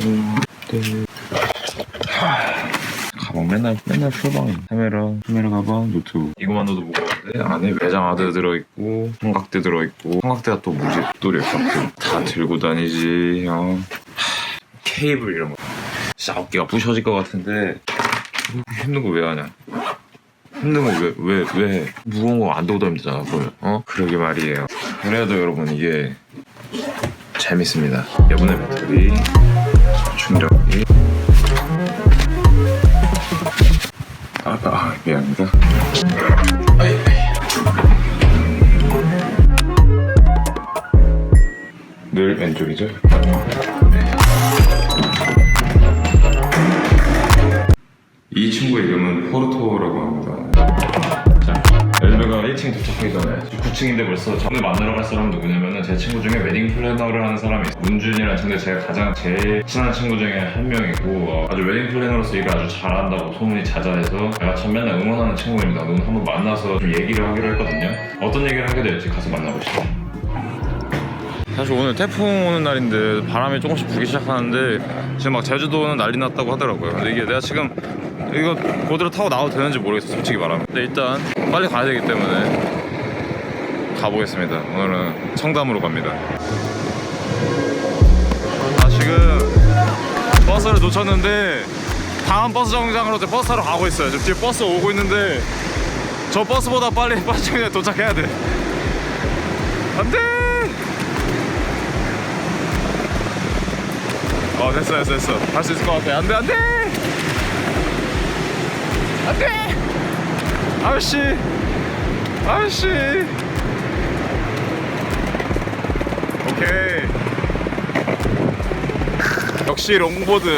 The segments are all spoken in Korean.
음, 네. 가방 맨날 맨날 풀방이 카메라 카메라 가방 노트북. 이거만 넣어도 무거운데 안에 외장하드 들어있고 삼각대 들어있고 삼각대가 또 뭐지? 또 이렇게 다 들고 다니지 어. 하, 케이블 이런 거. 진짜 어깨가 부셔질 것 같은데 힘든 거 왜 하냐? 힘든 거 왜 왜 왜 무거운 거 안 들고 다니면 되잖아 그러면. 어? 그러게 말이에요. 그래도 여러분 이게 재밌습니다. 여분의 배터리 충전기. 아, 아 미안합니다 아이, 늘 왼쪽이죠 9층인데 벌써 저를 만나러 갈 사람 누구냐면은 제 친구 중에 웨딩 플래너를 하는 사람이 있어요. 문준이라는 친구 제가 가장 제일 친한 친구 중에 한 명이고 어, 아주 웨딩 플래너로서 일을 아주 잘한다고 소문이 자자해서 제가 참 맨날 응원하는 친구입니다. 오늘 한번 만나서 좀 얘기를 하기로 했거든요. 어떤 얘기를 하게 될지 가서 만나보시죠. 사실 오늘 태풍 오는 날인데 바람이 조금씩 불기 시작하는데 지금 막 제주도는 난리 났다고 하더라고요. 근데 이게 내가 지금 이거 보드를 타고 나와도 되는지 모르겠어 솔직히 말하면. 근데 일단 빨리 가야 되기 때문에 가보겠습니다. 오늘은 청담으로 갑니다. 아 지금 버스를 놓쳤는데 다음 버스 정류장으로 버스 타러 가고 있어요. 지금 뒤에 버스 오고 있는데 저 버스보다 빨리 버스 정류장에 도착해야 돼. 안돼. 어 됐어 됐어 됐어 할 수 있을 것 같아 안돼 안돼 안돼 아저씨 아저씨 오케이. 역시 롱보드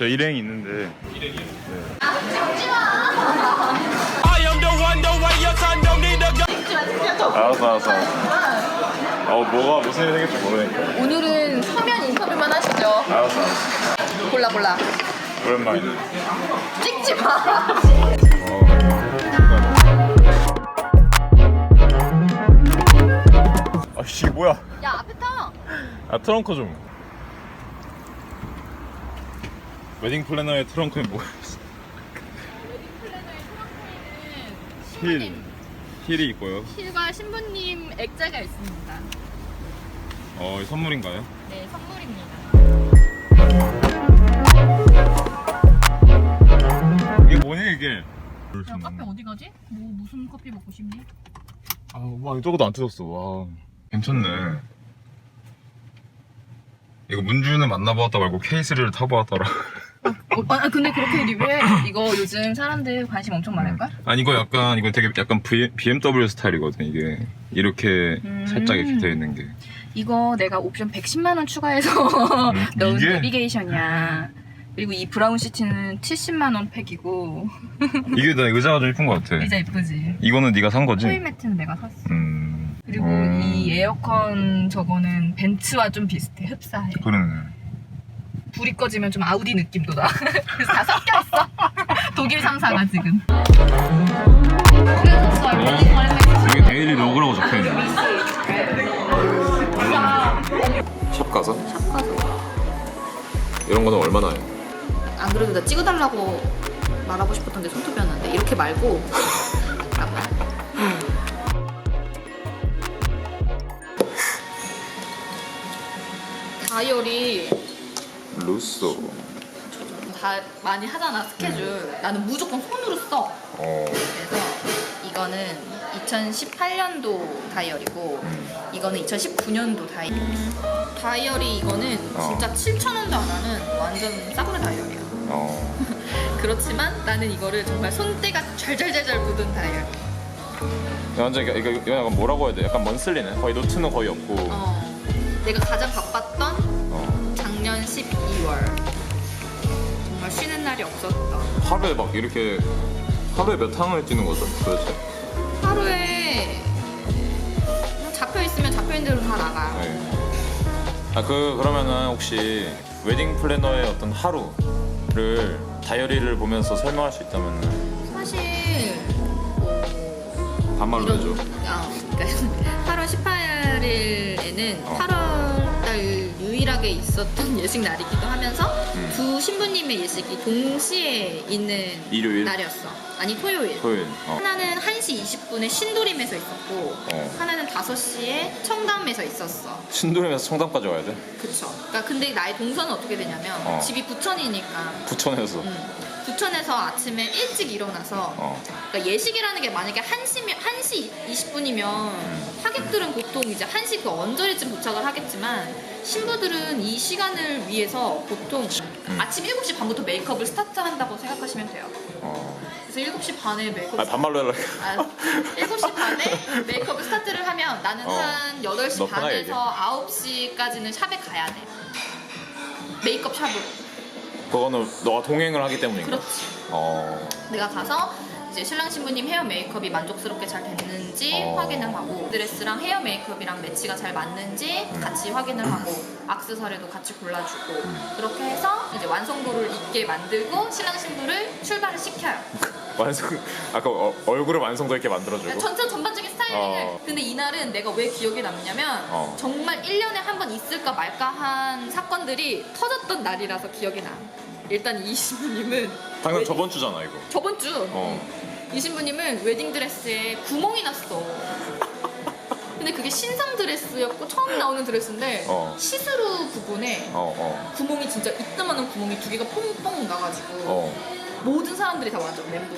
저 일행이 있는데 I am the one, the way your son don't need a gun. 알았어 알았어 어 뭐가 무슨 일이 생길지 모르니까 오늘은 서면 인터뷰만 하시죠. 알았어 알았어 골라 골라. 오랜만이네 찍지 마. 아씨 뭐야 야 앞에 타. 아 트렁크 좀 웨딩 플래너의 트렁크에 뭐가 있어 힐 힐이 있고요 실과 신부님 액자가 있습니다. 어 선물인가요? 네 선물입니다. 이게 뭐냐 이게 야 카페 어디 가지? 뭐 무슨 커피 먹고 싶니? 아와 저거도 안 뜯었어 와 괜찮네 이거 문준을 만나보았다 말고 케이스를 타보았더라 어, 아 근데 그렇게 리뷰해. 이거 요즘 사람들 관심 엄청 많을걸? 아니 이거 약간 이거 되게 약간 v, BMW 스타일이거든 이게 이렇게 음. 살짝 이렇게 되어 있는 게 이거 내가 옵션 110만 원 추가해서 넣은 음, 이게? 내비게이션이야. 그리고 이 브라운 시트는 70만 원 팩이고 이게 나 의자가 좀 이쁜 것 같아 의자 이쁘지? 이거는 네가 산 거지? 토이 매트는 내가 샀어. 음 그리고 음. 이 에어컨 저거는 벤츠와 좀 비슷해 흡사해 그러네 불이 꺼지면 좀 아우디 느낌도 나. 그래서 다 섞여 있어. 독일 3사가 지금. 여기 데일리 로그라고 적혀 있네. 샵 가서? 샵 가서. 이런 거는 얼마나 해? 안 그래도 나 찍어달라고 말하고 싶었던 게 손톱이었는데 이렇게 말고. 잠깐만 다이어리 루소 다 많이 하잖아 스케줄 나는 무조건 손으로 써 어 그래서 이거는 2018년도 다이어리고 이거는 2019년도 다이어리. 다이어리 이거는 어. 진짜 7,000원도 안 하는 완전 싸구려 다이어리야. 어. 그렇지만 나는 이거를 정말 손때가 잘잘잘잘 묻은 다이어리. 완전 이거, 이거, 이거 약간 뭐라고 해야 돼? 약간 먼슬리네. 거의 노트는 거의 없고. 어, 내가 가장 바빴던 12월. 정말 쉬는 날이 없었다. 하루에 막 이렇게 하루에 몇 항을 뛰는 거죠? 도대체? 하루에 잡혀 있으면 잡혀 있는 대로 다 나가요. 네. 아그 그러면은 혹시 웨딩 플래너의 어떤 하루를 다이어리를 보면서 설명할 수 있다면은 사실 뭐 반말로 해줘. 아, 그러니까 8월 18일에는 어. 8월 달 유일하게 있었던 예식 날이기도 하면서 음. 두 신부님의 예식이 동시에 있는 일요일? 날이었어. 아니 토요일. 토요일. 어. 하나는 1시 20분에 신도림에서 있었고 어. 하나는 5시에 청담에서 있었어. 신도림에서 청담까지 와야 돼? 그쵸. 그러니까 근데 나의 동선은 어떻게 되냐면 어. 집이 부천이니까 부천에서. 음, 부천에서 아침에 일찍 일어나서 어. 그러니까 예식이라는 게 만약에 1시면 1시 20분이면 하객들은 보통 이제 1시 그 언저리쯤 도착을 하겠지만 신부들은 이 시간을 위해서 보통 아침 7시 반부터 메이크업을 스타트한다고 생각하시면 돼요. 어. 그래서 7시 반에 메이크업 아 반말로 해라. 아, 7시 반에 메이크업을 스타트를 하면 나는 어. 한 8시 너 편하게 얘기해. 반에서 9시까지는 샵에 가야 돼. 메이크업 샵으로. 그거는 너가 동행을 하기 때문인가? 그렇지. 어. 내가 가서 이제 신랑 신부님 헤어 메이크업이 만족스럽게 잘 됐는지 어. 확인을 하고 드레스랑 헤어 메이크업이랑 매치가 잘 맞는지 음. 같이 확인을 하고 악세사리도 같이 골라주고 그렇게 해서 이제 완성도를 있게 만들고 신랑 신부를 출발을 시켜요. 완성. 아까 어, 얼굴을 완성도 있게 만들어주고. 전체 전반적인 스타일링을. 어. 근데 이날은 내가 왜 기억에 남냐면 어. 정말 1년에 한 번 있을까 말까 한 사건들이 터졌던 날이라서 기억이 나. 일단 이 신부님은 왜- 저번 주잖아 이거. 저번 주 어. 이 신부님은 웨딩 드레스에 구멍이 났어. 근데 그게 신상 드레스였고 처음 나오는 드레스인데 어. 시스루 부분에 어 어. 구멍이 진짜 이따만한 구멍이 두 개가 퐁퐁 나가지고 어. 모든 사람들이 다 완전 멘붕.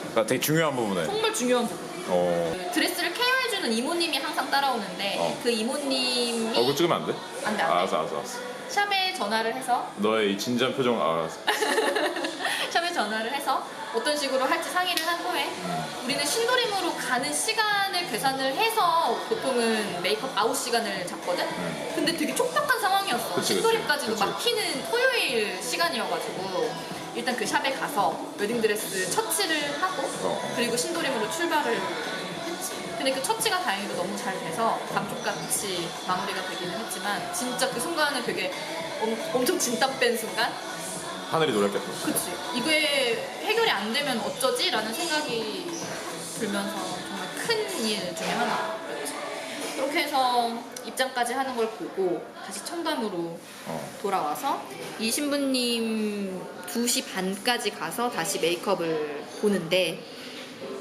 그러니까 되게 중요한 부분에. 정말 중요한 부분. 어. 그 드레스를 케어해주는 이모님이 항상 따라오는데 어. 그 이모님이 얼굴 찍으면 안 돼? 안 돼, 안 돼. 알았어 알았어 알았어. 샵에 전화를 해서 너의 이 진지한 표정 알았어. 샵에 전화를 해서 어떤 식으로 할지 상의를 한 후에 음. 우리는 신도림으로 가는 시간을 계산을 해서 보통은 메이크업 아웃 시간을 잡거든? 근데 되게 촉박한 상황이었어. 음. 그치, 그치. 신도림까지도 그치. 막히는 토요일 시간이어가지고 일단 그 샵에 가서 웨딩드레스 처치를 하고 어. 그리고 신도림으로 출발을. 근데 그 처치가 다행히도 너무 잘 돼서 감쪽같이 마무리가 되기는 했지만 진짜 그 순간은 되게 엄, 엄청 진땀 뺀 순간? 하늘이 노렸겠다. 그치. 이게 해결이 안 되면 어쩌지? 라는 생각이 들면서 정말 큰 일 중에 하나였지. 그렇게 해서 입장까지 하는 걸 보고 다시 청담으로 어. 돌아와서 이 신부님 2시 반까지 가서 다시 메이크업을 보는데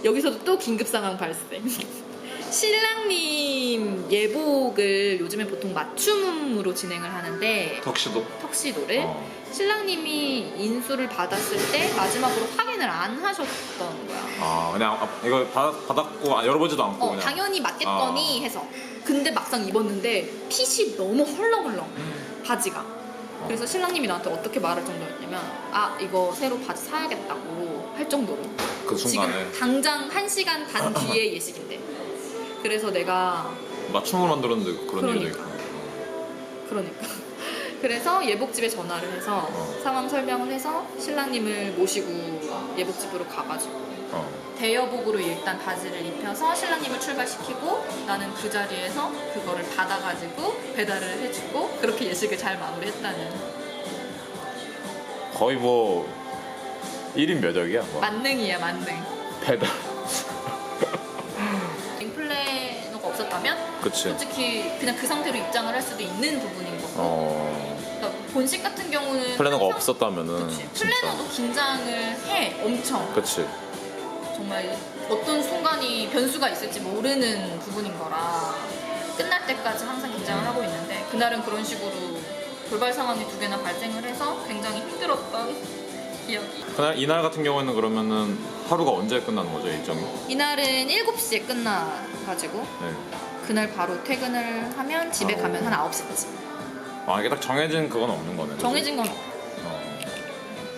여기서도 또 긴급 상황 발생. 신랑님 예복을 요즘에 보통 맞춤으로 진행을 하는데 턱시도. 턱시도를 어. 신랑님이 인수를 받았을 때 마지막으로 확인을 안 하셨던 거야. 아 그냥 아, 이거 받, 받았고 아, 열어보지도 않고 어, 그냥. 당연히 맞겠거니 아. 해서. 근데 막상 입었는데 핏이 너무 헐렁헐렁 바지가. 그래서 신랑님이 나한테 어떻게 말할 정도였냐면 아 이거 새로 바지 사야겠다고 할 정도로. 그 순간에 지금 당장 한 시간 반 뒤에 예식인데. 그래서 내가 맞춤으로 만들었는데 그런 그러니까. 얘기도 있고. 그러니까. 그래서 예복집에 전화를 해서 어. 상황 설명을 해서 신랑님을 모시고 예복집으로 가가지고 어. 대여복으로 일단 바지를 입혀서 신랑님을 출발시키고 나는 그 자리에서 그거를 받아가지고 배달을 해주고 그렇게 예식을 잘 마무리했다는 거의 뭐 1인 몇 역이야? 뭐. 만능이야 만능. 배달. 그치. 솔직히 그냥 그 상태로 입장을 할 수도 있는 부분인 거고 어. 그러니까 본식 같은 경우는 플래너가 항상- 없었다면은 그치. 플래너도 긴장을 해 엄청 그치. 정말 어떤 순간이 변수가 있을지 모르는 부분인 거라 끝날 때까지 항상 긴장을 하고 있는데 그날은 그런 식으로 돌발 상황이 두 개나 발생을 해서 굉장히 힘들었던 기억이. 그날 이날 같은 경우에는 그러면은 하루가 언제 끝나는 거죠 일정이? 이날은 7시에 끝나가지고 네. 그날 바로 퇴근을 하면 집에 아. 가면 한 9시까지. 아 이게 딱 정해진 그건 없는 거네. 정해진 건 어.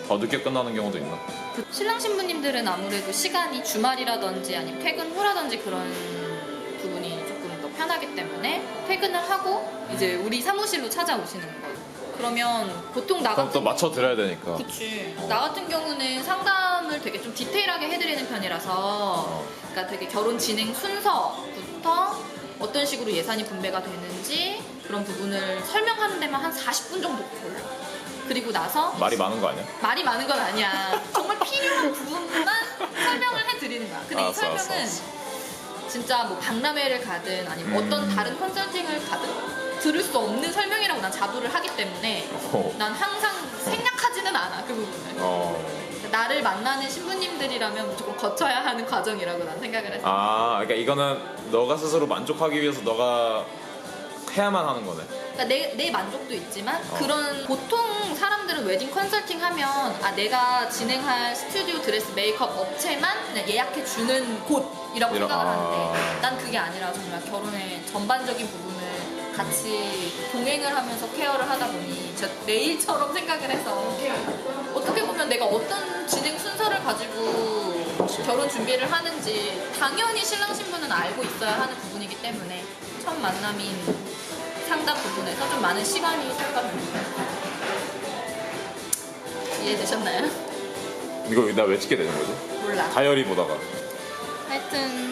더 늦게 끝나는 경우도 있나? 그 신랑 신부님들은 아무래도 시간이 주말이라든지 아니면 퇴근 후라든지 그런 부분이 조금 더 편하기 때문에 퇴근을 하고 이제 우리 사무실로 찾아오시는 거예요. 그러면 보통 나 그럼 같은 또 맞춰 드려야 되니까. 그치. 나 같은 경우는 상담을 되게 좀 디테일하게 해드리는 편이라서 어. 그러니까 되게 결혼 진행 순서부터 어떤 식으로 예산이 분배가 되는지 그런 부분을 설명하는 데만 한 40분 정도 걸려. 그리고 나서 말이 많은 거 아니야? 말이 많은 건 아니야. 정말 필요한 부분만 설명을 해드리는 거야. 근데 알았어, 이 알았어, 설명은 알았어. 진짜 뭐 박람회를 가든 아니면 음. 어떤 다른 컨설팅을 가든 들을 수 없는 설명이라고 난 자부를 하기 때문에 어. 난 항상 생략하지는 않아 그 부분을. 어. 나를 만나는 신부님들이라면 무조건 거쳐야 하는 과정이라고 난 생각을 했어. 아 그러니까 이거는 너가 스스로 만족하기 위해서 너가 해야만 하는 거네. 그러니까 내, 내 만족도 있지만 어. 그런 보통 사람들은 웨딩 컨설팅 하면 아 내가 진행할 스튜디오 드레스 메이크업 업체만 그냥 예약해 주는 곳이라고 이런- 생각을 하는데 아. 난 그게 아니라 정말 결혼의 전반적인 부분을 같이 동행을 하면서 케어를 하다 보니 진짜 내일처럼 생각을 해서 어떻게 보면 내가 어떤 진행 순서를 가지고. 결혼 준비를 하는지 당연히 신랑 신부는 알고 있어야 하는 부분이기 때문에 첫 만남인 상담 부분에서 좀 많은 시간이 생각합니다. 이해되셨나요? 이거 나왜 찍게 되는 거지? 몰라. 다이어리 보다가. 하여튼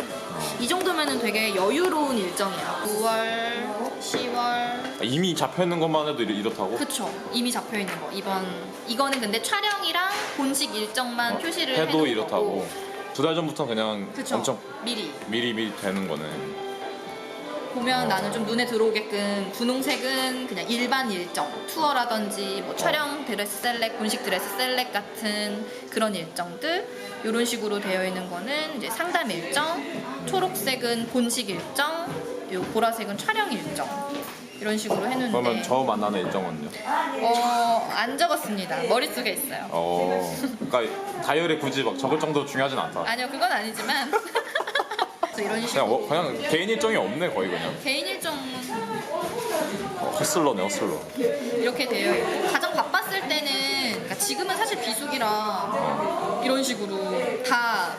이 정도면은 되게 여유로운 일정이야. 9월, 10월. 아, 이미 잡혀 있는 것만 해도 이렇- 이렇다고? 그쵸. 이미 잡혀 있는 거. 이번 이거는 근데 촬영이랑 본식 일정만 어, 표시를 해도 이렇다고. 두 달 전부터 그냥 그쵸. 엄청 미리 미리 미리 되는 거네. 보면 어. 나는 좀 눈에 들어오게끔 분홍색은 그냥 일반 일정 투어라든지 뭐 촬영 드레스 셀렉 본식 드레스 셀렉 같은 그런 일정들 이런 식으로 되어 있는 거는 이제 상담 일정 초록색은 본식 일정 요 보라색은 촬영 일정 이런 식으로 해놓는데 그러면 저 만나는 일정은요? 어, 안 적었습니다 머릿속에 있어요 어. 그러니까 다이어리 굳이 막 적을 정도 로 중요하진 않다. 아니요 그건 아니지만 그래서 이런 그냥 식으로 뭐- 그냥 개인 일정이 없네 거의 그냥. 개인 일정은 어, 헛슬러네 헛슬러. 이렇게 되어 있고 가장 바빴을 때는 그러니까 지금은 사실 비수기라 이런 식으로 다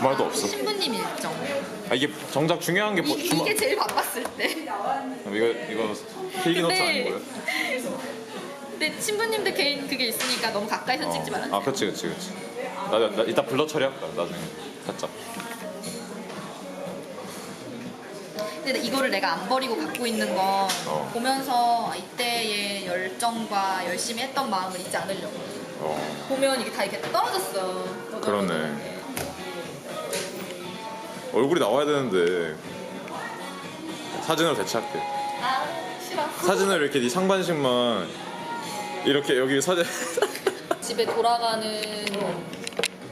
주말도 없어. 신부님 일정 아, 이게 정작 중요한 게 이, 뭐, 주말. 이게 제일 바빴을 때 이거 이거 필기노트 아닌 거예요? 근데 신부님들 개인 그게 있으니까 너무 가까이서 찍지 말아주세요 아, 그렇지, 그렇지, 그렇지. 나, 나, 나 이따 블러 처리할까 나중에 살짝. 근데 이거를 내가 안 버리고 갖고 있는 건 어. 보면서 이때의 열정과 열심히 했던 마음을 잊지 않으려고 어, 보면 이게 다 이렇게 떨어졌어 그러네. 얼굴이 나와야 되는데 사진으로 대체할게. 아 싫어 사진을 이렇게 네 상반신만 이렇게 여기 사진. 집에 돌아가는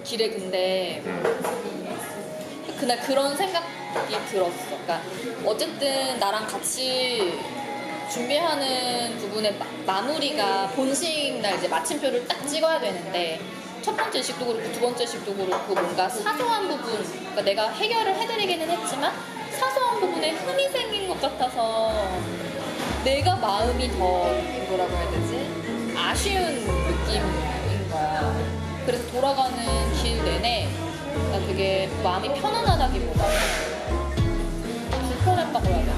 길에 근데 그날 그런 생각이 들었어. 그러니까 어쨌든 나랑 같이 준비하는 부분의 마, 마무리가 본식 날 이제 마침표를 딱 찍어야 되는데 첫 번째 식도 그렇고 두 번째 식도 그렇고 뭔가 사소한 부분, 그러니까 내가 해결을 해드리기는 했지만 사소한 부분에 흠이 생긴 것 같아서 내가 마음이 더 뭐라고 해야 되지? 아쉬운 느낌인 거야. 그래서 돌아가는 길 내내 나 되게 마음이 편안하다기보다 불편했다고 해야 되나?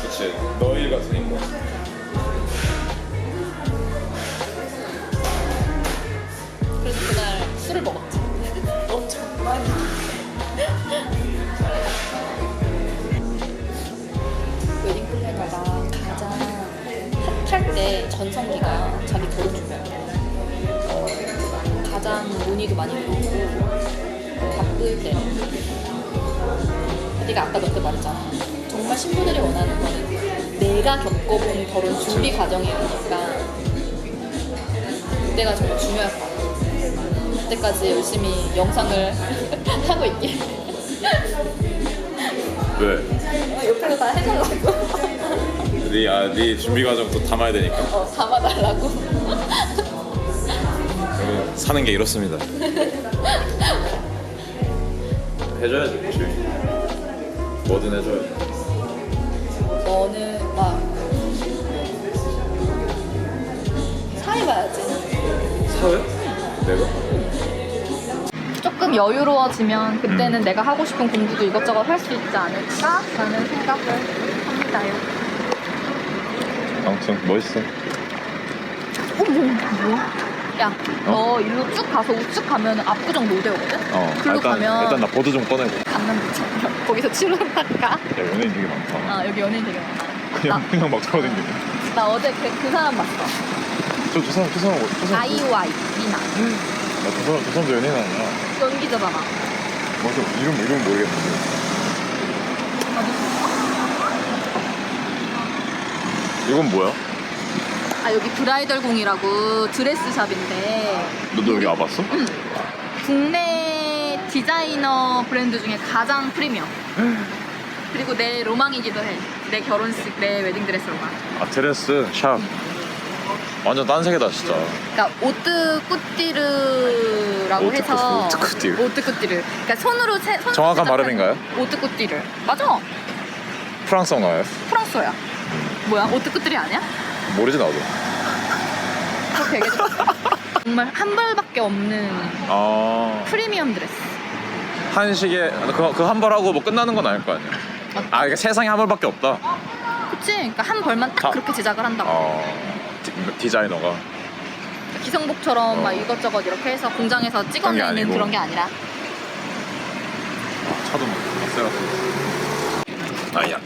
그렇지. 너일 같으니까. 술을 먹었지. 엄청 많이. 웨딩 플래너가 가장 핫할 때 전성기가 자기 결혼 준비할 때 가장 문의도 많이 들어오고 바쁠 때 네가 아까 그때 말했잖아 정말 신부들이 원하는 거는 내가 겪어본 결혼 준비 과정이니까 그때가 정말 중요할 것 같아 그때까지 열심히 영상을 하고 있게 왜? 옆에서 다 해달라고 네, 아, 네 준비 과정 또 담아야 되니까. 어, 담아달라고 사는 게 이렇습니다. 해줘야지, 그치? 뭐든 해줘야지. 너는 막 사회 봐야지. 사회? 내가? 조금 여유로워지면 그때는 내가 하고 싶은 공부도 이것저것 할 수 있지 않을까 라는 생각을 합니다요. 아무튼 멋있어. 야, 너 일로 쭉 가서 우측 가면 압구정 로데오거든? 어, 글로 가면 일단 나 보드 좀 꺼내고. 강남 부천역 거기서 치료를 할까? 야, 연예인 되게 많다. 아, 여기 연예인 되게 많아. 그냥, 그냥 막 돌아다니네. 나 어제 그, 그 사람 봤어. 저, 저 사람, 저 사람, 저 사람. 아이오아이, 미나. 사람, 저 사람도 연예인 아니야. 연기자잖아. 맞아, 이름, 이름 모르겠는데. 이건 뭐야? 아, 여기 브라이덜 궁이라고 드레스샵인데 너도 여기 와봤어? 국내 디자이너 브랜드 중에 가장 프리미엄. 그리고 내 로망이기도 해. 내 결혼식, 내 웨딩 드레스 로망. 아, 드레스, 샵. 완전 딴 세계다, 진짜. 그러니까 오뜨 꾸띠르라고 오뜨 해서 꾸띠르, 오뜨 꾸띠르. 오뜨 꾸띠르. 그러니까 손으로 세, 손으로 정확한 발음인가요? 오뜨 꾸띠르. 맞아. 프랑스어인가요? 프랑스어야. 뭐야? 오뜨 꾸띠르 아니야? 모르지, 나도. 그렇게 얘기해. 정말 한 벌밖에 없는 아, 프리미엄 드레스. 한식에, 그, 그한 벌하고 뭐 끝나는 건 아닐 거 아니야. 아, 그러니까 세상에 한 벌밖에 없다. 그치? 그러니까 한 벌만 딱 다- 그렇게 제작을 한다고. 어, 디, 디자이너가. 기성복처럼 어. 막 이것저것 이렇게 해서 공장에서 그런 게 찍어내는 아니고. 그런 게 아니라 차도 막 세라. 아야.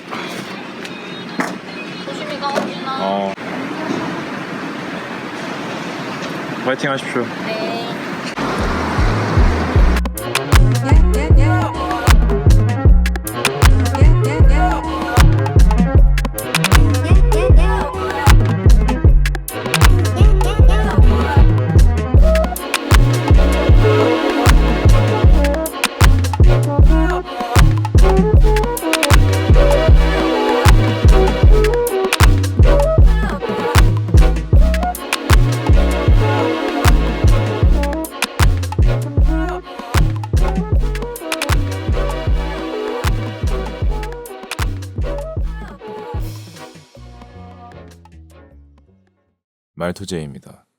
조심히 가 혹시나 어. 파이팅 하십시오. 네 말투제입니다.